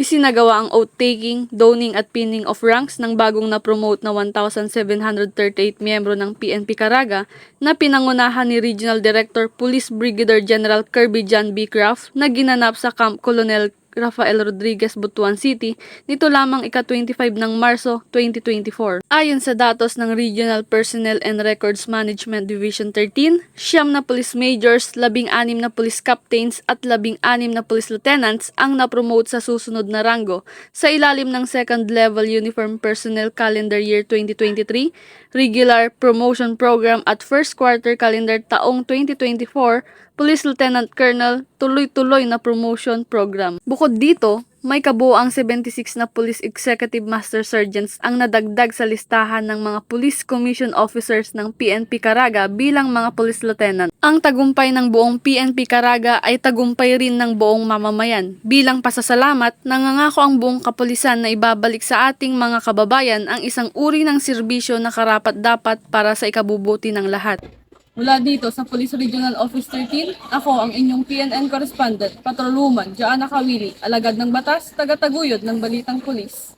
Isinagawa ang oath-taking, donning at pinning of ranks ng bagong na-promote na 1,738 miyembro ng PNP Caraga na pinangunahan ni Regional Director Police Brigadier General Kirby John B. Craft na ginanap sa Camp Colonel Rafael Rodriguez, Butuan City nito lamang ika-25 ng Marso 2024. Ayon sa datos ng Regional Personnel and Records Management Division 13, siyam na police majors, labing-anim na police captains at labing-anim na police lieutenants ang napromote sa susunod na ranggo sa ilalim ng Second Level Uniform Personnel Calendar Year 2023, Regular Promotion Program at First Quarter Calendar taong 2024, Police Lieutenant Colonel tuloy-tuloy na promotion program. Bukod dito, may kabuoang 76 na Police Executive Master Sergeants ang nadagdag sa listahan ng mga Police Commission Officers ng PNP Caraga bilang mga Police Lieutenant. Ang tagumpay ng buong PNP Caraga ay tagumpay rin ng buong mamamayan. Bilang pasasalamat, nangangako ang buong kapulisan na ibabalik sa ating mga kababayan ang isang uri ng serbisyo na karapat-dapat para sa ikabubuti ng lahat. Mula dito sa Police Regional Office 13, ako ang inyong PNN correspondent, Patroluman, Joanna Kawili, alagad ng batas, taga-taguyod ng Balitang Pulis.